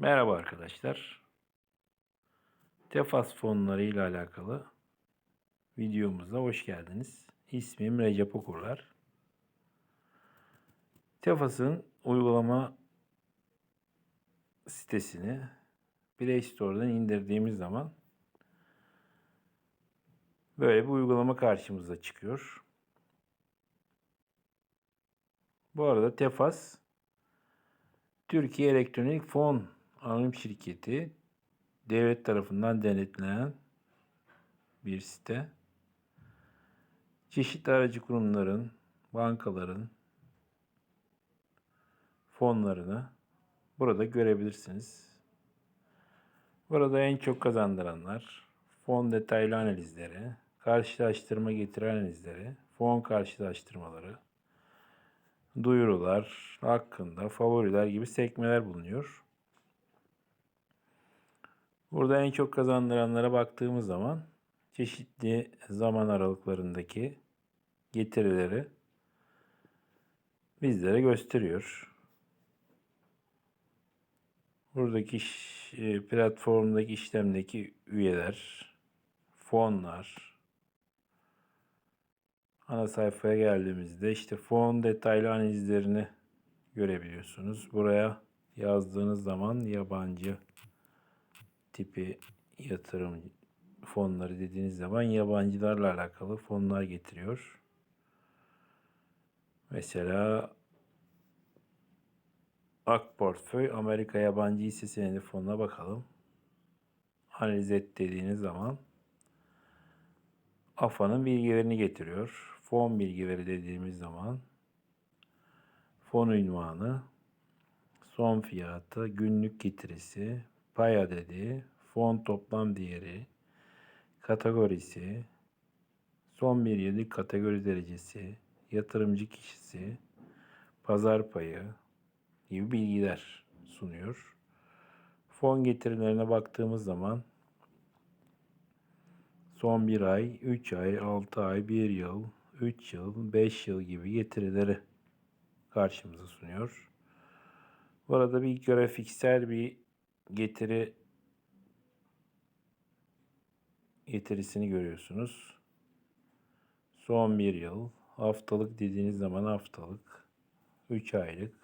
Merhaba arkadaşlar. Tefas fonları ile alakalı videomuza hoş geldiniz. İsmim Recep Okurlar. Tefas'ın uygulama sitesini Play Store'dan indirdiğimiz zaman böyle bir uygulama karşımıza çıkıyor. Bu arada Tefas Türkiye Elektronik Fon Anonim Şirketi devlet tarafından denetlenen bir site. Çeşitli aracı kurumların, bankaların fonlarını burada görebilirsiniz. Burada en çok kazandıranlar, fon detaylı analizleri, karşılaştırma getiri analizleri, fon karşılaştırmaları, duyurular hakkında favoriler gibi sekmeler bulunuyor. Burada en çok kazandıranlara baktığımız zaman çeşitli zaman aralıklarındaki getirileri bizlere gösteriyor. Buradaki e, platformdaki işlemdeki üyeler, fonlar, ana sayfaya geldiğimizde işte fon detaylı analizlerini görebiliyorsunuz. Buraya yazdığınız zaman yabancı tipi yatırım fonları dediğiniz zaman yabancılarla alakalı fonlar getiriyor. Mesela Ak Portföy Amerika Yabancı Hisse Senedi fonuna bakalım. Analiz et dediğiniz zaman AFA'nın bilgilerini getiriyor. Fon bilgileri dediğimiz zaman fon ünvanı, son fiyatı, günlük getirisi, pay adedi, fon toplam değeri, kategorisi, son bir yıllık kategori derecesi, yatırımcı kişisi, pazar payı gibi bilgiler sunuyor. Fon getirilerine baktığımız zaman son bir ay, 3 ay, 6 ay, 1 yıl, 3 yıl, 5 yıl gibi getirileri karşımıza sunuyor. Bu arada bir grafiksel bir getiri getirisini görüyorsunuz. Son bir yıl, haftalık dediğiniz zaman haftalık, 3 aylık,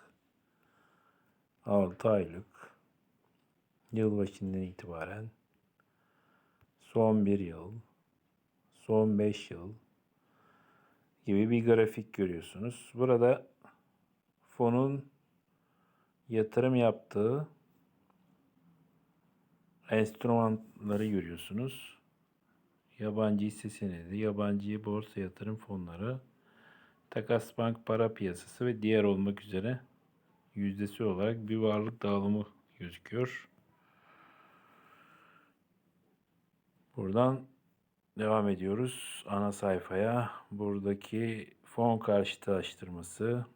6 aylık, yılbaşından itibaren, son bir yıl, son 5 yıl gibi bir grafik görüyorsunuz. Burada fonun yatırım yaptığı enstrümanları görüyorsunuz. Yabancı hisse senedi, yabancı borsa yatırım fonları, takas bank para piyasası ve diğer olmak üzere yüzdesi olarak bir varlık dağılımı gözüküyor. Buradan devam ediyoruz ana sayfaya. Buradaki fon karşılaştırması.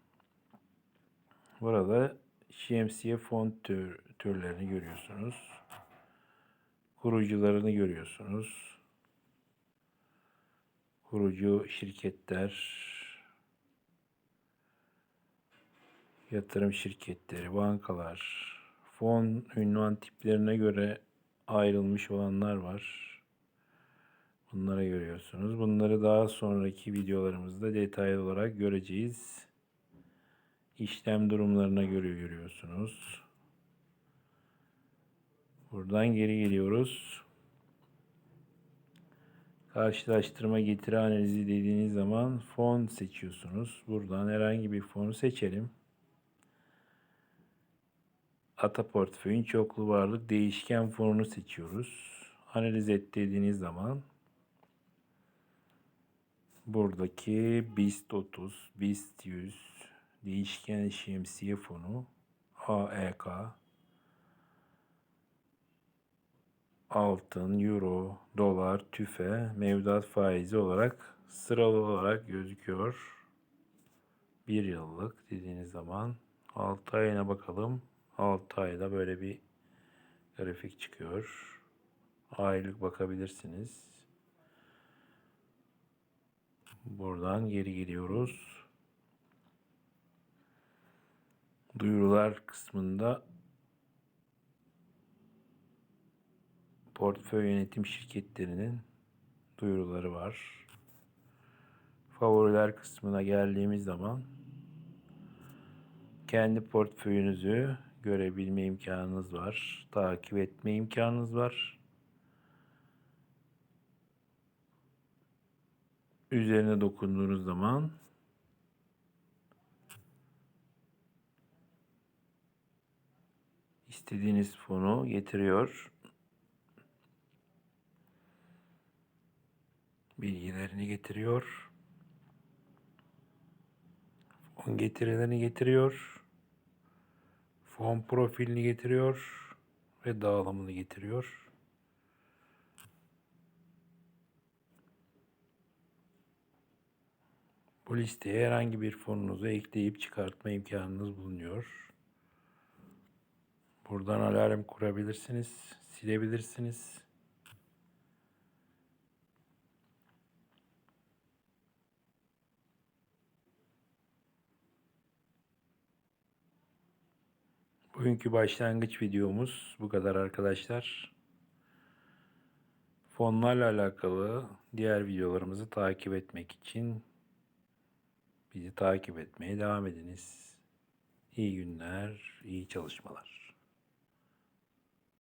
Burada şemsiye fon tür, türlerini görüyorsunuz. Kurucularını görüyorsunuz. Kurucu şirketler, yatırım şirketleri, bankalar, fon ünvan tiplerine göre ayrılmış olanlar var. Bunları görüyorsunuz. Bunları daha sonraki videolarımızda detaylı olarak göreceğiz. İşlem durumlarına göre görüyorsunuz. Buradan geri geliyoruz. Karşılaştırma getiri analizi dediğiniz zaman fon seçiyorsunuz. Buradan herhangi bir fonu seçelim. Ata portföyün çoklu varlık değişken fonunu seçiyoruz. Analiz et dediğiniz zaman buradaki BIST 30, BIST 100, değişken şemsiye fonu, AEK, altın, euro, dolar, tüfe, mevduat faizi olarak sıralı olarak gözüküyor. Bir yıllık dediğiniz zaman 6 ayına bakalım. 6 ayda böyle bir grafik çıkıyor. Aylık bakabilirsiniz. Buradan geri gidiyoruz. Duyurular kısmında portföy yönetim şirketlerinin duyuruları var. Favoriler kısmına geldiğimiz zaman kendi portföyünüzü görebilme imkanınız var. Takip etme imkanınız var. Üzerine dokunduğunuz zaman istediğiniz fonu getiriyor. Bilgilerini getiriyor. Fon getirilerini getiriyor. Fon profilini getiriyor ve dağılımını getiriyor. Bu listeye herhangi bir fonunuzu ekleyip çıkartma imkanınız bulunuyor. Buradan alarm kurabilirsiniz, silebilirsiniz. Bugünkü başlangıç videomuz bu kadar arkadaşlar. Fonlarla alakalı diğer videolarımızı takip etmek için bizi takip etmeye devam ediniz. İyi günler, iyi çalışmalar.